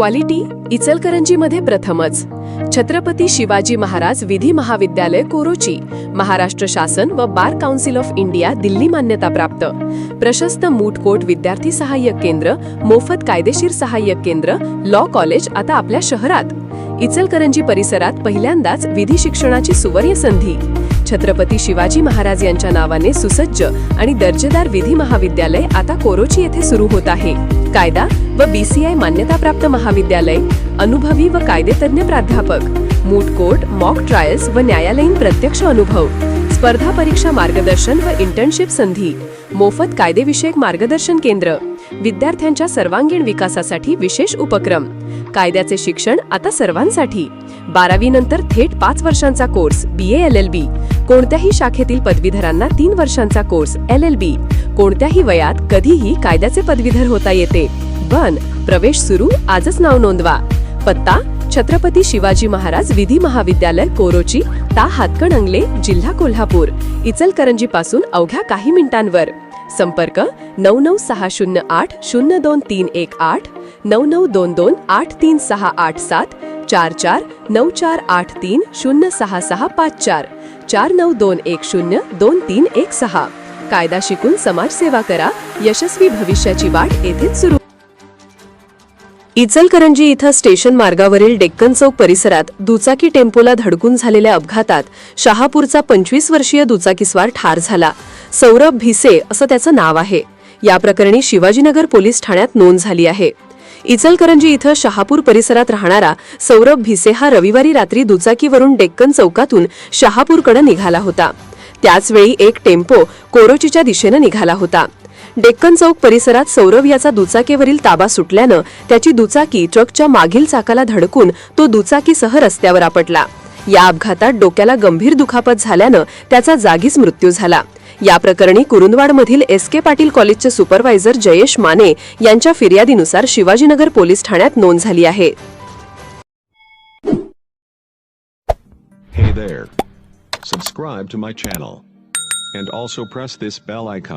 Quality इचलकरंजीमध्ये प्रथमच. छत्रपती शिवाजी महाराज विधी महाविद्यालय कोरोची महाराष्ट्र शासन व bar council of India Delhi मान्यता प्राप्त प्रशस्त मूठकोट विद्यार्थी सहाय्यक केंद्र मोफत कायदेशीर सहाय्यक केंद्र लॉ कॉलेज आता आपल्या शहरात. इचलकरंजी परिसरात पहिल्यांदाच विधी शिक्षणाची सुवर्ण संधी. छत्रपती शिवाजी महाराज यांच्या नावाने सुसज्ज आणि दर्जेदार विधी महाविद्यालय आता कोरोची येथे सुरू होत आहे. कायदा व बीसीआय मान्यताप्राप्त महाविद्यालय अनुभवी व कायदेतज्ञ प्राध्यापक मूट कोर्ट मॉक ट्रायल्स व न्यायालयीन प्रत्यक्ष अनुभव स्पर्धा परीक्षा मार्गदर्शन व इंटर्नशिप संधी मोफत कायदेविषयक मार्गदर्शन केंद्र विद्यार्थ्यांच्या सर्वांगीण विकासासाठी विशेष उपक्रम कायद्याचे शिक्षण आता सर्वांसाठी. बारावी नंतर थेट पाच वर्षांचा course B L L B कोणत्याही शाखेतील पदवीधरांना तीन वर्षांचा कोर्स एल एल बी कोणत्याही वयात कधीही कायद्याचे पदवीधर होता येते. बन प्रवेश सुरू आजच नाव नोंदवा. पत्ता छत्रपती शिवाजी महाराज विधी महाविद्यालय कोरोची ता हातकणंगले जिल्हा कोल्हापूर इचलकरंजी पासून अवघ्या काही मिनिटांवर. संपर्क नऊ नऊ सहा शून्य आठ शून्य दोन तीन एक आठ नऊ नऊ दोन दोन आठ तीन सहा आठ सात चार चार नऊ चार आठ तीन शून्य सहा सहा पाच चार चार नऊ दोन एक शून्य दोन तीन एक सहा. कायदा शिकून समाजसेवा करा यशस्वी भविष्याची वाट येथेच सुरू इचलकरंजी इथं स्टेशन मार्गावरील डेक्कन चौक परिसरात दुचाकी टेम्पोला धडकून झालेल्या अपघातात शहापूरचा पंचवीस वर्षीय दुचाकीस्वार ठार झाला. सौरभ भिसे असं त्याचं नाव आहे. या प्रकरणी शिवाजीनगर पोलीस ठाण्यात नोंद झाली आहे. इचलकरंजी इथं शहापूर परिसरात राहणारा सौरभ भिसे हा रविवारी रात्री दुचाकीवरून डेक्कन चौकातून शहापूरकडे निघाला होता. त्याचवेळी एक टेम्पो कोरोचीच्या दिशेनं निघाला होता. डेक्कन चौक परिसरात सौरभ याचा दुचाकीवरील ताबा सुटल्यानं त्याची दुचाकी ट्रकच्या मागील चाकाला धडकून तो दुचाकीसह रस्त्यावर आपटला या अपघातात डोक्याला गंभीर दुखापत झाल्यानं त्याचा जागीच मृत्यू झाला या प्रकरणी कुरुंदवाडमधील एस के पाटील कॉलेजचे सुपरवायझर जयेश माने यांच्या फिर्यादीनुसार शिवाजीनगर पोलीस ठाण्यात नोंद झाली आहे Hey there. Subscribe to my channel. And also press this bell icon.